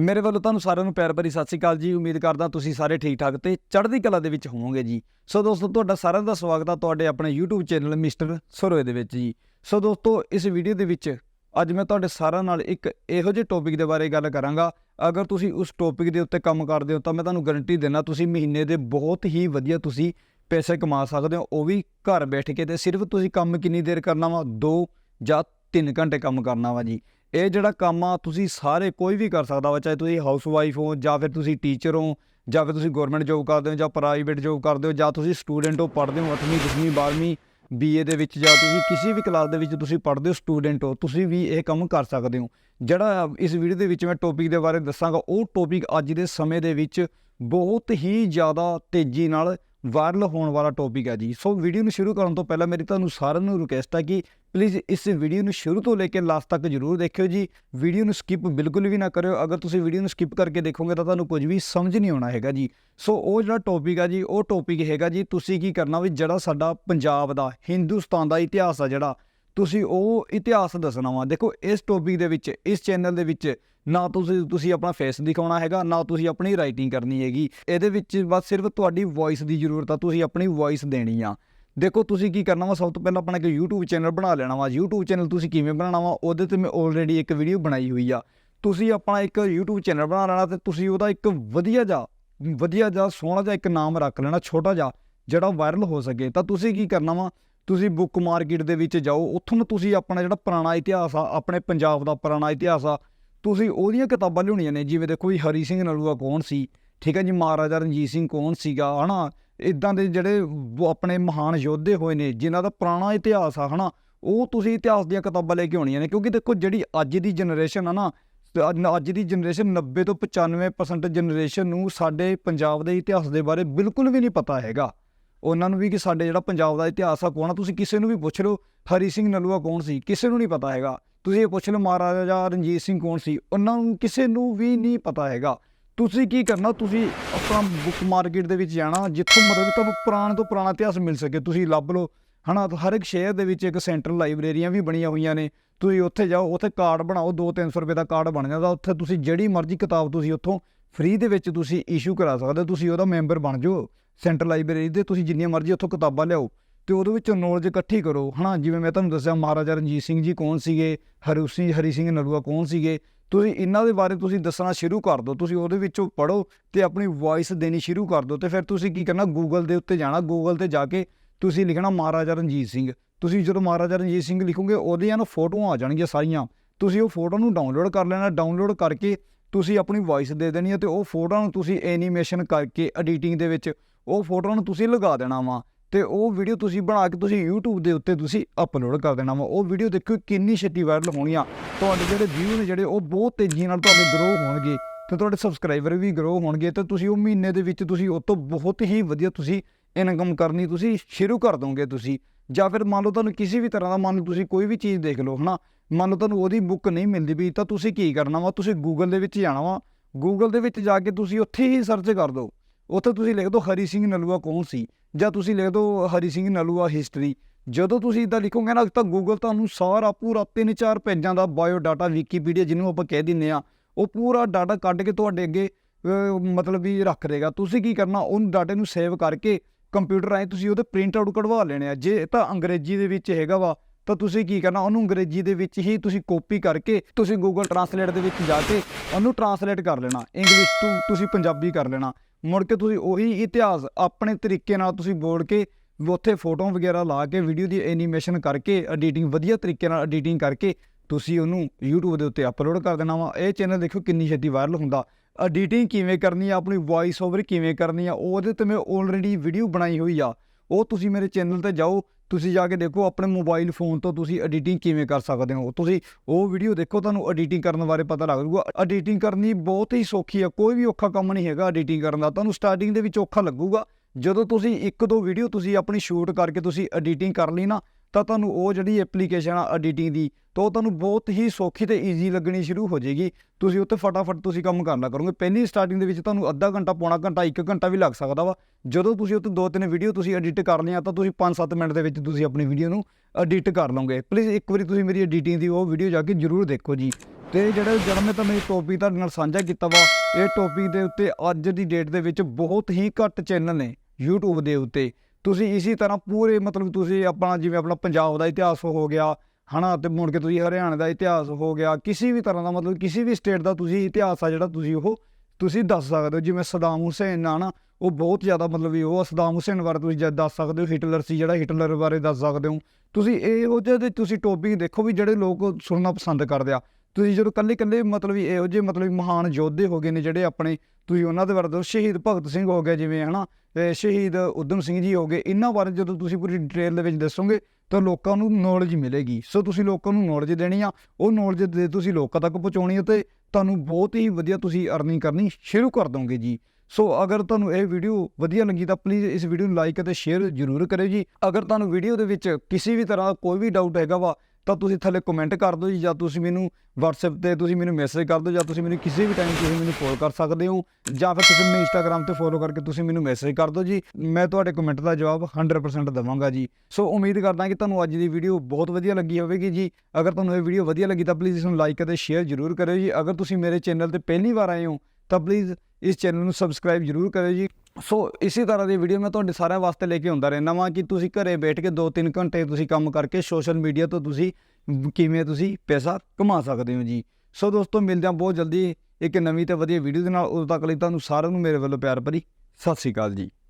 ਮੇਰੇ ਵੱਲੋਂ ਤੁਹਾਨੂੰ ਸਾਰਿਆਂ ਨੂੰ ਪਿਆਰ ਭਰੀ ਸਤਿ ਸ਼੍ਰੀ ਅਕਾਲ ਜੀ। ਉਮੀਦ ਕਰਦਾ ਤੁਸੀਂ ਸਾਰੇ ਠੀਕ ਠਾਕ ਤੇ ਚੜ੍ਹਦੀ ਕਲਾ ਦੇ ਵਿੱਚ ਹੋਵੋਗੇ ਜੀ। ਸੋ ਦੋਸਤੋ, ਤੁਹਾਡਾ ਸਾਰਿਆਂ ਦਾ ਸਵਾਗਤ ਆ ਤੁਹਾਡੇ ਆਪਣੇ YouTube ਚੈਨਲ ਮਿਸਟਰ ਸਰੋਏ ਦੇ ਵਿੱਚ ਜੀ। ਸੋ ਦੋਸਤੋ, ਇਸ ਵੀਡੀਓ ਦੇ ਵਿੱਚ ਅੱਜ ਮੈਂ ਤੁਹਾਡੇ ਸਾਰਿਆਂ ਨਾਲ ਇੱਕ ਇਹੋ ਜਿਹੇ ਟੌਪਿਕ ਦੇ ਬਾਰੇ ਗੱਲ ਕਰਾਂਗਾ। ਅਗਰ ਤੁਸੀਂ ਉਸ ਟੌਪਿਕ ਦੇ ਉੱਤੇ ਕੰਮ ਕਰਦੇ ਹੋ ਤਾਂ ਮੈਂ ਤੁਹਾਨੂੰ ਗਾਰੰਟੀ ਦਿੰਦਾ ਤੁਸੀਂ ਮਹੀਨੇ ਦੇ ਬਹੁਤ ਹੀ ਵਧੀਆ ਤੁਸੀਂ ਪੈਸੇ ਕਮਾ ਸਕਦੇ ਹੋ। ਉਹ ਵੀ ਘਰ ਬੈਠ ਕੇ ਤੇ ਸਿਰਫ ਤੁਸੀਂ ਕੰਮ ਕਿੰਨੀ ਦੇਰ ਕਰਨਾ ਵਾ? 2 ਜਾਂ 3 ਘੰਟੇ ਕੰਮ ਕਰਨਾ ਵਾ ਜੀ। ਇਹ ਜਿਹੜਾ ਕੰਮ ਆ, ਤੁਸੀਂ ਸਾਰੇ ਕੋਈ ਵੀ ਕਰ ਸਕਦਾ ਵਾ, ਚਾਹੇ ਤੁਸੀਂ ਹਾਊਸ ਵਾਈਫ ਹੋ ਜਾਂ ਫਿਰ ਤੁਸੀਂ ਟੀਚਰ ਹੋ ਜਾਂ ਫਿਰ ਤੁਸੀਂ ਗਵਰਨਮੈਂਟ ਜੋਬ ਕਰਦੇ ਹੋ ਜਾਂ ਪ੍ਰਾਈਵੇਟ ਜੋਬ ਕਰਦੇ ਹੋ ਜਾਂ ਤੁਸੀਂ ਸਟੂਡੈਂਟ ਹੋ, ਪੜ੍ਹਦੇ ਹੋ 8ਵੀਂ 10ਵੀਂ 12ਵੀਂ ਬੀਏ ਦੇ ਵਿੱਚ ਜਾਂ ਤੁਸੀਂ ਕਿਸੇ ਵੀ ਕਲਾਸ ਦੇ ਵਿੱਚ ਤੁਸੀਂ ਪੜ੍ਹਦੇ ਹੋ ਸਟੂਡੈਂਟ ਹੋ, ਤੁਸੀਂ ਵੀ ਇਹ ਕੰਮ ਕਰ ਸਕਦੇ ਹੋ। ਜਿਹੜਾ ਇਸ ਵੀਡੀਓ ਦੇ ਵਿੱਚ ਮੈਂ ਟੌਪਿਕ ਦੇ ਬਾਰੇ ਦੱਸਾਂਗਾ, ਉਹ ਟੌਪਿਕ ਅੱਜ ਦੇ ਸਮੇਂ ਦੇ ਵਿੱਚ ਬਹੁਤ ਹੀ ਜ਼ਿਆਦਾ ਤੇਜ਼ੀ ਨਾਲ ਵਾਇਰਲ ਹੋਣ ਵਾਲਾ ਟੌਪਿਕ ਹੈ ਜੀ। ਸੋ ਵੀਡੀਓ ਨੂੰ ਸ਼ੁਰੂ ਕਰਨ ਤੋਂ ਪਹਿਲਾਂ ਮੇਰੀ ਤੁਹਾਨੂੰ ਸਾਰਿਆਂ ਨੂੰ ਰਿਕੁਐਸਟ ਹੈ ਕਿ ਪਲੀਜ਼ ਇਸ ਵੀਡੀਓ ਨੂੰ ਸ਼ੁਰੂ ਤੋਂ ਲੈ ਕੇ ਲਾਸਟ ਤੱਕ ਜਰੂਰ ਦੇਖਿਓ ਜੀ। ਵੀਡੀਓ ਨੂੰ ਸਕਿਪ ਬਿਲਕੁਲ ਵੀ ਨਾ ਕਰਿਓ। ਅਗਰ ਤੁਸੀਂ ਵੀਡੀਓ ਨੂੰ ਸਕਿਪ ਕਰਕੇ ਦੇਖੋਗੇ ਤਾਂ ਤੁਹਾਨੂੰ ਕੁਝ ਵੀ ਸਮਝ ਨਹੀਂ ਆਉਣਾ ਹੈਗਾ ਜੀ। ਸੋ ਉਹ ਜਿਹੜਾ ਟੌਪਿਕ ਆ ਜੀ, ਉਹ ਟੌਪਿਕ ਹੈਗਾ ਜੀ, ਤੁਸੀਂ ਕੀ ਕਰਨਾ ਵੀ ਜਿਹੜਾ ਸਾਡਾ ਪੰਜਾਬ ਦਾ, ਹਿੰਦੁਸਤਾਨ ਦਾ ਇਤਿਹਾਸ ਆ ਜਿਹੜਾ, ਤੁਸੀਂ ਉਹ ਇਤਿਹਾਸ ਦੱਸਣਾ ਵਾ। ਦੇਖੋ ਇਸ ਟੌਪਿਕ ਦੇ ਵਿੱਚ, ਇਸ ਚੈਨਲ ਦੇ ਵਿੱਚ ਨਾ ਤੁਸੀਂ ਤੁਸੀਂ ਆਪਣਾ ਫੇਸ ਦਿਖਾਉਣਾ ਹੈਗਾ, ਨਾ ਤੁਸੀਂ ਆਪਣੀ ਰਾਈਟਿੰਗ ਕਰਨੀ ਹੈਗੀ। ਇਹਦੇ ਵਿੱਚ ਬਸ ਸਿਰਫ ਤੁਹਾਡੀ ਵੌਇਸ ਦੀ ਜ਼ਰੂਰਤ ਆ, ਤੁਸੀਂ ਆਪਣੀ ਵੌਇਸ ਦੇਣੀ ਆ। ਦੇਖੋ ਤੁਸੀਂ ਕੀ ਕਰਨਾ ਵਾ, ਸਭ ਤੋਂ ਪਹਿਲਾਂ ਆਪਣਾ ਇੱਕ YouTube ਚੈਨਲ ਬਣਾ ਲੈਣਾ ਵਾ। YouTube ਚੈਨਲ ਤੁਸੀਂ ਕਿਵੇਂ ਬਣਾਉਣਾ ਵਾ, ਉਹਦੇ ਤੇ ਮੈਂ ਆਲਰੇਡੀ ਇੱਕ ਵੀਡੀਓ ਬਣਾਈ ਹੋਈ ਆ। ਤੁਸੀਂ ਆਪਣਾ ਇੱਕ YouTube ਚੈਨਲ ਬਣਾ ਲੈਣਾ ਤੇ ਤੁਸੀਂ ਉਹਦਾ ਇੱਕ ਵਧੀਆ ਜਿਹਾ ਵਧੀਆ ਜਿਹਾ, ਸੋਹਣਾ ਜਿਹਾ ਇੱਕ ਨਾਮ ਰੱਖ ਲੈਣਾ, ਛੋਟਾ ਜਿਹਾ, ਜਿਹੜਾ ਵਾਇਰਲ ਹੋ ਸਕੇ। ਤਾਂ ਤੁਸੀਂ ਕੀ ਕਰਨਾ ਵਾ, ਤੁਸੀਂ ਬੁੱਕ ਮਾਰਕੀਟ ਦੇ ਵਿੱਚ ਜਾਓ। ਉੱਥੋਂ ਤੁਸੀਂ ਆਪਣਾ ਜਿਹੜਾ ਪੁਰਾਣਾ ਇਤਿਹਾਸ ਆ, ਆਪਣੇ ਪੰਜਾਬ ਦਾ ਪੁਰਾਣਾ ਇਤਿਹਾਸ ਆ ਤੁਸੀਂ ਉਹਦੀਆਂ ਕਿਤਾਬਾਂ ਲਿਆਉਣੀਆਂ ਨੇ, ਜਿਵੇਂ ਦੇਖੋ ਵੀ ਹਰੀ ਸਿੰਘ ਨਲੂਆ ਕੌਣ ਸੀ? ਠੀਕ ਹੈ ਜੀ, ਮਹਾਰਾਜਾ ਰਣਜੀਤ ਸਿੰਘ ਕੌਣ ਸੀਗਾ, ਹਨਾ? ਇਦਾਂ ਦੇ ਜਿਹੜੇ ਆਪਣੇ ਮਹਾਨ ਯੋਧੇ ਹੋਏ ਨੇ, ਜਿਨ੍ਹਾਂ ਦਾ ਪੁਰਾਣਾ ਇਤਿਹਾਸ ਆ, ਹਨਾ? ਉਹ ਤੁਸੀਂ ਇਤਿਹਾਸ ਦੀਆਂ ਕਿਤਾਬਾਂ ਲੈ ਕੇ ਆਉਣੀਆਂ ਨੇ, ਕਿਉਂਕਿ ਦੇਖੋ ਜਿਹੜੀ ਅੱਜ ਦੀ ਜਨਰੇਸ਼ਨ ਆ ਨਾ ਅੱਜ ਦੀ ਜਨਰੇਸ਼ਨ 90 ਤੋਂ 95% ਜਨਰੇਸ਼ਨ ਨੂੰ ਸਾਡੇ ਪੰਜਾਬ ਦੇ ਇਤਿਹਾਸ ਦੇ ਬਾਰੇ ਬਿਲਕੁਲ ਵੀ ਨਹੀਂ ਪਤਾ ਹੈਗਾ। ਉਹਨਾਂ ਨੂੰ ਵੀ ਕਿ ਸਾਡੇ ਜਿਹੜਾ ਪੰਜਾਬ ਦਾ ਇਤਿਹਾਸ ਆ ਕੌਣ ਆ, ਤੁਸੀਂ ਕਿਸੇ ਨੂੰ ਵੀ ਪੁੱਛ ਲਓ, ਹਰੀ ਸਿੰਘ ਨਲੂਆ ਕੌਣ ਸੀ? ਕਿਸੇ ਨੂੰ ਨਹੀਂ ਪਤਾ ਹੈਗਾ। ਤੁਸੀਂ ਇਹ ਪੁੱਛ ਲਓ, ਮਹਾਰਾਜਾ ਰਣਜੀਤ ਸਿੰਘ ਕੌਣ ਸੀ? ਉਹਨਾਂ ਨੂੰ ਕਿਸੇ ਨੂੰ ਵੀ ਨਹੀਂ ਪਤਾ ਹੈਗਾ। ਤੁਸੀਂ ਕੀ ਕਰਨਾ? ਤੁਸੀਂ ਆਪਣਾ ਬੁੱਕ ਮਾਰਕੀਟ ਦੇ ਵਿੱਚ ਜਾਣਾ, ਜਿੱਥੋਂ ਮਤਲਬ ਤੁਹਾਨੂੰ ਪੁਰਾਣ ਤੋਂ ਪੁਰਾਣਾ ਇਤਿਹਾਸ ਮਿਲ ਸਕੇ। ਤੁਸੀਂ ਲੱਭ ਲਓ। ਹਨਾ ਤਾਂ ਹਰ ਇੱਕ ਸ਼ਹਿਰ ਦੇ ਵਿੱਚ ਇੱਕ ਸੈਂਟਰਲ ਲਾਇਬ੍ਰੇਰੀਆਂ ਵੀ ਬਣੀਆਂ ਹੋਈਆਂ ਨੇ। ਤੁਸੀਂ ਉੱਥੇ ਜਾਓ, ਉੱਥੇ ਕਾਰਡ ਬਣਾਓ 2-300 ਰੁਪਏ ਦਾ ਕਾਰਡ ਬਣ ਜਾਂਦਾ। ਉੱਥੇ ਤੁਸੀਂ ਜਿਹੜੀ ਮਰਜ਼ੀ ਕਿਤਾਬ ਤੁਸੀਂ ਉੱਥੋਂ ਫ੍ਰੀ ਦੇ ਵਿੱਚ ਤੁਸੀਂ ਇਸ਼ੂ ਕਰਾ ਸਕਦੇ ਹੋ। ਤੁਸੀਂ ਉਹਦਾ ਮੈਂਬਰ ਬਣ ਜਾਓ। ਸੈਂਟਰਲ ਲਾਇਬ੍ਰੇਰੀ ਦੇ, ਤੁਸੀਂ ਜਿੰਨੀਆਂ ਮਰਜ਼ੀ ਉੱਥੋਂ ਕਿਤਾਬਾਂ ਲਿਆਓ ਤੇ ਉਹਦੇ ਵਿੱਚੋਂ ਨੌਲੇਜ ਇਕੱਠੀ ਕਰੋ। ਹਨਾ, ਜਿਵੇਂ ਮੈਂ ਤੁਹਾਨੂੰ ਦੱਸਿਆ, ਮਹਾਰਾਜਾ ਰਣਜੀਤ ਸਿੰਘ ਜੀ ਕੌਣ ਸੀਗੇ, ਹਰੂ ਸਿੰਘ, ਹਰੀ ਸਿੰਘ ਨਲੂਆ ਕੌਣ ਸੀਗੇ, ਤੁਸੀਂ ਇਹਨਾਂ ਦੇ ਬਾਰੇ ਤੁਸੀਂ ਦੱਸਣਾ ਸ਼ੁਰੂ ਕਰ ਦਿਓ, ਤੁਸੀਂ ਉਹਦੇ ਵਿੱਚੋਂ ਪੜ੍ਹੋ ਤੇ ਆਪਣੀ ਵੌਇਸ ਦੇਣੀ ਸ਼ੁਰੂ ਕਰ ਦਿਓ ਤੇ ਫਿਰ ਤੁਸੀਂ ਕੀ ਕਰਨਾ ਗੂਗਲ ਦੇ ਉੱਤੇ ਜਾਣਾ ਗੂਗਲ ਤੇ ਜਾ ਕੇ ਤੁਸੀਂ ਲਿਖਣਾ ਮਹਾਰਾਜਾ ਰਣਜੀਤ ਸਿੰਘ। ਤੁਸੀਂ ਜਦੋਂ ਮਹਾਰਾਜਾ ਰਣਜੀਤ ਸਿੰਘ ਲਿਖੋਗੇ, ਉਹਦੀਆਂ ਨਾ ਫੋਟੋਆਂ ਆ ਜਾਣਗੀਆਂ ਸਾਰੀਆਂ। ਤੁਸੀਂ ਉਹ ਫੋਟੋ ਨੂੰ ਡਾਊਨਲੋਡ ਕਰ ਲੈਣਾ ਡਾਊਨਲੋਡ ਕਰਕੇ ਤੁਸੀਂ ਆਪਣੀ ਵੌਇਸ ਦੇ ਦੇਣੀ ਹੈ ਤੇ ਉਹ ਫੋਟੋ ਨੂੰ ਤੁਸੀਂ ਐਨੀਮੇਸ਼ਨ ਕਰਕੇ ਐਡੀਟਿੰਗ ਦੇ ਵਿੱਚ ਉਹ ਫੋਟੋਆਂ ਨੂੰ ਤੁਸੀਂ ਲਗਾ ਦੇਣਾ ਵਾ ਤੇ ਉਹ ਵੀਡੀਓ ਤੁਸੀਂ ਬਣਾ ਕੇ ਤੁਸੀਂ YouTube ਦੇ ਉੱਤੇ ਤੁਸੀਂ ਅਪਲੋਡ ਕਰ ਦੇਣਾ ਵਾ। ਉਹ ਵੀਡੀਓ ਦੇਖਿਓ ਕਿੰਨੀ ਛੇਤੀ ਵਾਇਰਲ ਹੋਣੀ ਆ। ਤੁਹਾਡੇ ਜਿਹੜੇ ਵਿਊ ਨੇ ਜਿਹੜੇ, ਉਹ ਬਹੁਤ ਤੇਜ਼ੀ ਨਾਲ ਤੁਹਾਡੇ ਗਰੋ ਹੋਣਗੇ ਤੇ ਤੁਹਾਡੇ ਸਬਸਕ੍ਰਾਈਬਰ ਵੀ ਗਰੋ ਹੋਣਗੇ ਤੇ ਤੁਸੀਂ ਉਹ ਮਹੀਨੇ ਦੇ ਵਿੱਚ ਤੁਸੀਂ ਉਹ ਤੋਂ ਬਹੁਤ ਹੀ ਵਧੀਆ ਤੁਸੀਂ ਇਨਕਮ ਕਰਨੀ ਤੁਸੀਂ ਸ਼ੁਰੂ ਕਰ ਦੋਗੇ ਤੁਸੀਂ। ਜਾਂ ਫਿਰ ਮੰਨ ਲਓ ਤੁਹਾਨੂੰ ਕਿਸੇ ਵੀ ਤਰ੍ਹਾਂ ਦਾ, ਮੰਨ ਲਓ ਤੁਸੀਂ ਕੋਈ ਵੀ ਚੀਜ਼ ਦੇਖ ਲਓ, ਹਨਾ? ਮੰਨ ਲਓ ਤੁਹਾਨੂੰ ਉਹਦੀ ਬੁੱਕ ਨਹੀਂ ਮਿਲਦੀ ਵੀ ਤਾਂ ਤੁਸੀਂ ਕੀ ਕਰਨਾ ਵਾ? ਤੁਸੀਂ ਗੂਗਲ ਦੇ ਵਿੱਚ ਜਾਣਾ ਵਾ। ਗੂਗਲ ਦੇ ਵਿੱਚ ਜਾ ਕੇ ਤੁਸੀਂ ਉੱਥੇ ਹੀ ਸਰਚ ਕਰ ਦਿਓ ਉੱਥੇ ਤੁਸੀਂ ਲਿਖ ਦਿਓ ਹਰੀ ਸਿੰਘ ਨਲੂਆ ਕੌਣ ਸੀ? ਜਾਂ ਤੁਸੀਂ ਲਿਖ ਦਿਓ ਹਰੀ ਸਿੰਘ ਨਲੂਆ ਹਿਸਟਰੀ ਜਦੋਂ ਤੁਸੀਂ ਇਦਾਂ ਲਿਖੋਗੇ ਨਾ, ਤਾਂ ਗੂਗਲ ਤੁਹਾਨੂੰ ਸਾਰਾ ਪੂਰਾ 3-4 ਪੇਜਾਂ ਦਾ ਬਾਇਓ ਡਾਟਾ ਵਿਕੀਪੀਡੀਆ ਜਿਹਨੂੰ ਆਪਾਂ ਕਹਿ ਦਿੰਨੇ ਆ, ਉਹ ਪੂਰਾ ਡਾਟਾ ਕੱਢ ਕੇ ਤੁਹਾਡੇ ਅੱਗੇ ਮਤਲਬ ਵੀ ਰੱਖ ਦੇਗਾ। ਤੁਸੀਂ ਕੀ ਕਰਨਾ, ਉਹਨੂੰ ਡਾਟੇ ਨੂੰ ਸੇਵ ਕਰਕੇ ਕੰਪਿਊਟਰ ਰਾਹੀਂ ਤੁਸੀਂ ਉਹਦੇ ਪ੍ਰਿੰਟ ਆਊਟ ਕਢਵਾ ਲੈਣੇ ਆ। ਜੇ ਤਾਂ ਅੰਗਰੇਜ਼ੀ ਦੇ ਵਿੱਚ ਹੈਗਾ ਵਾ, ਤਾਂ ਤੁਸੀਂ ਕੀ ਕਰਨਾ, ਉਹਨੂੰ ਅੰਗਰੇਜ਼ੀ ਦੇ ਵਿੱਚ ਹੀ ਤੁਸੀਂ ਕਾਪੀ ਕਰਕੇ ਤੁਸੀਂ ਗੂਗਲ ਟਰਾਂਸਲੇਟ ਦੇ ਵਿੱਚ ਜਾ ਕੇ ਉਹਨੂੰ ਟਰਾਂਸਲੇਟ ਕਰ ਲੈਣਾ। ਇੰਗਲਿਸ਼ ਤੋਂ ਤੁਸੀਂ ਪੰਜਾਬੀ ਕਰ ਲੈਣਾ। ਮੁੜ ਕੇ ਤੁਸੀਂ ਉਹੀ ਇਤਿਹਾਸ ਆਪਣੇ ਤਰੀਕੇ ਨਾਲ ਤੁਸੀਂ ਬੋਲ ਕੇ ਉੱਥੇ ਫੋਟੋ ਵਗੈਰਾ ਲਾ ਕੇ ਵੀਡੀਓ ਦੀ ਐਨੀਮੇਸ਼ਨ ਕਰਕੇ ਐਡੀਟਿੰਗ ਵਧੀਆ ਤਰੀਕੇ ਨਾਲ ਐਡੀਟਿੰਗ ਕਰਕੇ ਤੁਸੀਂ ਉਹਨੂੰ YouTube ਦੇ ਉੱਤੇ ਅਪਲੋਡ ਕਰ ਦੇਣਾ ਵਾ। ਇਹ ਚੈਨਲ ਦੇਖੋ ਕਿੰਨੀ ਛੇਤੀ ਵਾਇਰਲ ਹੁੰਦਾ। ਐਡੀਟਿੰਗ ਕਿਵੇਂ ਕਰਨੀ ਆ, ਆਪਣੀ ਵੌਇਸ ਓਵਰ ਕਿਵੇਂ ਕਰਨੀ ਆ, ਉਹਦੇ ਤੇ ਮੈਂ ਆਲਰੇਡੀ ਵੀਡੀਓ ਬਣਾਈ ਹੋਈ ਆ। ਉਹ ਤੁਸੀਂ ਮੇਰੇ ਚੈਨਲ ਤੇ ਜਾਓ ਤੁਸੀਂ ਜਾ ਕੇ ਦੇਖੋ ਆਪਣੇ ਮੋਬਾਈਲ ਫੋਨ ਤੋਂ ਤੁਸੀਂ ਐਡੀਟਿੰਗ ਕਿਵੇਂ ਕਰ ਸਕਦੇ ਹੋ। ਤੁਸੀਂ ਉਹ ਵੀਡੀਓ ਦੇਖੋ, ਤੁਹਾਨੂੰ ਐਡੀਟਿੰਗ ਕਰਨ ਬਾਰੇ ਪਤਾ ਲੱਗ ਜੂਗਾ ਐਡੀਟਿੰਗ ਕਰਨੀ ਬਹੁਤ ਹੀ ਸੌਖੀ ਆ, ਕੋਈ ਵੀ ਔਖਾ ਕੰਮ ਨਹੀਂ ਹੈਗਾ ਐਡੀਟਿੰਗ ਕਰਨ ਦਾ। ਤੁਹਾਨੂੰ ਸਟਾਰਟਿੰਗ ਦੇ ਵਿੱਚ ਔਖਾ ਲੱਗੂਗਾ। ਜਦੋਂ ਤੁਸੀਂ ਇੱਕ ਦੋ ਵੀਡੀਓ ਤੁਸੀਂ ਆਪਣੀ ਸ਼ੂਟ ਕਰਕੇ ਤੁਸੀਂ ਐਡੀਟਿੰਗ ਕਰ ਲਈ ਨਾ ਤਾਂ ਤੁਹਾਨੂੰ ਉਹ ਜਿਹੜੀ ਐਪਲੀਕੇਸ਼ਨ ਆ ਐਡੀਟਿੰਗ ਦੀ, ਤਾਂ ਉਹ ਤੁਹਾਨੂੰ ਬਹੁਤ ਹੀ ਸੌਖੀ ਤੇ ਈਜ਼ੀ ਲੱਗਣੀ ਸ਼ੁਰੂ ਹੋ ਜਾਏਗੀ। ਤੁਸੀਂ ਉੱਤੇ ਫਟਾਫਟ ਤੁਸੀਂ ਕੰਮ ਕਰਨਾ ਕਰੋਗੇ। ਪਹਿਲੀ ਸਟਾਰਟਿੰਗ ਦੇ ਵਿੱਚ ਤੁਹਾਨੂੰ ਅੱਧਾ ਘੰਟਾ ਪੌਣਾ ਘੰਟਾ 1 ਘੰਟਾ ਵੀ ਲੱਗ ਸਕਦਾ ਵਾ। ਜਦੋਂ ਤੁਸੀਂ ਉੱਤੇ ਦੋ ਤਿੰਨ ਵੀਡੀਓ ਤੁਸੀਂ ਐਡਿਟ ਕਰ ਲਿਆ ਤਾਂ ਤੁਸੀਂ 5-7 ਮਿੰਟ ਦੇ ਵਿੱਚ ਤੁਸੀਂ ਆਪਣੀ ਵੀਡੀਓ ਨੂੰ ਐਡਿਟ ਕਰ ਲਓਗੇ। ਪਲੀਜ਼ ਇੱਕ ਵਾਰੀ ਤੁਸੀਂ ਮੇਰੀ ਐਡੀਟਿੰਗ ਦੀ ਉਹ ਵੀਡੀਓ ਜਾ ਕੇ ਜ਼ਰੂਰ ਦੇਖੋ ਜੀ। ਤੇ ਜਿਹੜਾ ਜਿਹੜਾ ਮੈਂ ਤੁਹਾਨੂੰ ਇਹ ਟੌਪਿਕ ਤੁਹਾਡੇ ਨਾਲ ਸਾਂਝਾ ਕੀਤਾ ਵਾ, ਇਹ ਟੌਪਿਕ ਦੇ ਉੱਤੇ ਅੱਜ ਦੀ ਡੇਟ ਦੇ ਵਿੱਚ ਬਹੁਤ ਹੀ ਘੱਟ ਚੈਨਲ ਨੇ YouTube ਦੇ ਉੱਤੇ। ਤੁਸੀਂ ਇਸੇ ਤਰ੍ਹਾਂ ਪੂਰੇ ਮਤਲਬ ਤੁਸੀਂ ਆਪਣਾ ਜਿਵੇਂ ਆਪਣਾ ਪੰਜਾਬ ਦਾ ਇਤਿਹਾਸ ਹੋ ਗਿਆ, ਹਨਾ, ਤੇ ਮੁੜ ਕੇ ਤੁਸੀਂ ਹਰਿਆਣਾ ਦਾ ਇਤਿਹਾਸ ਹੋ ਗਿਆ, ਕਿਸੇ ਵੀ ਤਰ੍ਹਾਂ ਦਾ ਮਤਲਬ ਕਿਸੇ ਵੀ ਸਟੇਟ ਦਾ ਤੁਸੀਂ ਇਤਿਹਾਸ ਆ ਜਿਹੜਾ ਤੁਸੀਂ ਉਹ ਤੁਸੀਂ ਦੱਸ ਸਕਦੇ ਹੋ, ਜਿਵੇਂ ਸਦਾਮ ਹੁਸੈਨ ਆ ਨਾ, ਉਹ ਬਹੁਤ ਜ਼ਿਆਦਾ ਮਤਲਬ ਵੀ ਉਹ ਸਦਾਮ ਹੁਸੈਨ ਬਾਰੇ ਤੁਸੀਂ ਜਦ ਦੱਸ ਸਕਦੇ ਹੋ ਹਿਟਲਰ ਸੀ ਜਿਹੜਾ ਹਿਟਲਰ ਬਾਰੇ ਦੱਸ ਸਕਦੇ ਹੋ, ਤੁਸੀਂ ਇਹੋ ਜਿਹੇ ਤੁਸੀਂ ਟੌਪਿਕ ਦੇਖੋ ਵੀ ਜਿਹੜੇ ਲੋਕ ਸੁਣਨਾ ਪਸੰਦ ਕਰਦੇ ਆ, ਤੁਸੀਂ ਜਦੋਂ ਕੱਲੇ ਕੱਲੇ ਮਤਲਬ ਵੀ ਇਹੋ ਜਿਹੇ ਮਤਲਬ ਮਹਾਨ ਯੋਧੇ ਹੋ ਗਏ ਨੇ ਜਿਹੜੇ ਆਪਣੇ, ਤੁਸੀਂ ਉਹਨਾਂ ਦੇ ਬਾਰੇ ਦੱਸੋ, ਸ਼ਹੀਦ ਭਗਤ ਸਿੰਘ ਹੋ ਗਿਆ ਜਿਵੇਂ, ਹਨਾ ਤੇ ਸ਼ਹੀਦ ਉਦਮ ਸਿੰਘ ਜੀ ਹੋ ਗਏ, ਇਹਨਾਂ ਬਾਰੇ ਜਦੋਂ ਤੁਸੀਂ ਪੂਰੀ ਡਿਟੇਲ ਦੇ ਵਿੱਚ ਦੱਸੋਗੇ, ਤਾਂ ਲੋਕਾਂ ਨੂੰ ਨੌਲੇਜ ਮਿਲੇਗੀ। ਸੋ ਤੁਸੀਂ ਲੋਕਾਂ ਨੂੰ ਨੌਲੇਜ ਦੇਣੀ ਆ, ਉਹ ਨੌਲੇਜ ਦੇ ਤੁਸੀਂ ਲੋਕਾਂ ਤੱਕ ਪਹੁੰਚਾਉਣੀ ਹੈ ਤੇ ਤੁਹਾਨੂੰ ਬਹੁਤ ਹੀ ਵਧੀਆ ਤੁਸੀਂ ਅਰਨਿੰਗ ਕਰਨੀ ਸ਼ੁਰੂ ਕਰ ਦੋਗੇ ਜੀ। ਸੋ ਅਗਰ ਤੁਹਾਨੂੰ ਇਹ ਵੀਡੀਓ ਵਧੀਆ ਲੱਗੀ ਤਾਂ ਪਲੀਜ਼ ਇਸ ਵੀਡੀਓ ਨੂੰ ਲਾਈਕ ਅਤੇ ਸ਼ੇਅਰ ਜ਼ਰੂਰ ਕਰਿਓ ਜੀ। ਅਗਰ ਤੁਹਾਨੂੰ ਵੀਡੀਓ ਦੇ ਵਿੱਚ ਕਿਸੇ ਵੀ ਤਰ੍ਹਾਂ ਕੋਈ ਵੀ ਡਾਊਟ ਹੈਗਾ ਵਾ ਤਾਂ ਤੁਸੀਂ ਥੱਲੇ ਕਮੈਂਟ ਕਰ ਦਿਓ ਜੀ, ਜਾਂ ਤੁਸੀਂ ਮੈਨੂੰ WhatsApp ਤੇ ਤੁਸੀਂ ਮੈਨੂੰ ਮੈਸੇਜ ਕਰ ਦਿਓ, ਜਾਂ ਤੁਸੀਂ ਮੈਨੂੰ ਕਿਸੇ ਵੀ ਟਾਈਮ ਤੁਸੀਂ ਮੈਨੂੰ ਕਾਲ ਕਰ ਸਕਦੇ ਹੋ, ਜਾਂ ਫਿਰ ਤੁਸੀਂ ਮੈਨੂੰ Instagram ਤੇ ਫੋਲੋ ਕਰਕੇ ਤੁਸੀਂ ਮੈਨੂੰ ਮੈਸੇਜ ਕਰ ਦਿਓ ਜੀ, ਮੈਂ ਤੁਹਾਡੇ ਕਮੈਂਟ ਦਾ ਜਵਾਬ 100% ਦਵਾਂਗਾ ਜੀ। ਸੋ ਉਮੀਦ ਕਰਦਾ ਕਿ ਤੁਹਾਨੂੰ ਅੱਜ ਦੀ ਵੀਡੀਓ ਬਹੁਤ ਵਧੀਆ ਲੱਗੀ ਹੋਵੇਗੀ ਜੀ। ਅਗਰ ਤੁਹਾਨੂੰ ਇਹ ਵੀਡੀਓ ਵਧੀਆ ਲੱਗੀ ਤਾਂ ਪਲੀਜ਼ ਇਸ ਨੂੰ ਲਾਈਕ ਅਤੇ ਸ਼ੇਅਰ ਜ਼ਰੂਰ ਕਰਿਓ ਜੀ। ਅਗਰ ਤੁਸੀਂ ਮੇਰੇ ਚੈਨਲ ਤੇ ਪਹਿਲੀ ਵਾਰ ਆਏ ਹੋ, ਤਾਂ ਪਲੀਜ਼ ਇਸ ਚੈਨਲ ਨੂੰ ਸਬਸਕ੍ਰਾਈਬ ਜ਼ਰੂਰ ਕਰਿਓ ਜੀ। ਸੋ ਇਸੇ ਤਰ੍ਹਾਂ ਦੀ ਵੀਡੀਓ ਮੈਂ ਤੁਹਾਡੇ ਸਾਰਿਆਂ ਵਾਸਤੇ ਲੈ ਕੇ ਆਉਂਦਾ ਰਹਿੰਦਾ ਵਾਂ ਕਿ ਤੁਸੀਂ ਘਰੇ ਬੈਠ ਕੇ 2-3 ਘੰਟੇ ਤੁਸੀਂ ਕੰਮ ਕਰਕੇ ਸੋਸ਼ਲ ਮੀਡੀਆ ਤੋਂ ਤੁਸੀਂ ਕਿਵੇਂ ਤੁਸੀਂ ਪੈਸਾ ਕਮਾ ਸਕਦੇ ਹੋ ਜੀ। ਸੋ ਦੋਸਤੋ, ਮਿਲਦੇ ਹਾਂ ਬਹੁਤ ਜਲਦੀ ਇੱਕ ਨਵੀਂ ਤੇ ਵਧੀਆ ਵੀਡੀਓ ਦੇ ਨਾਲ। ਉਦੋਂ ਤੱਕ ਲਈ ਤੁਹਾਨੂੰ ਸਾਰਿਆਂ ਨੂੰ ਮੇਰੇ ਵੱਲੋਂ ਪਿਆਰ ਭਰੀ ਸਤਿ ਸ਼੍ਰੀ ਅਕਾਲ ਜੀ।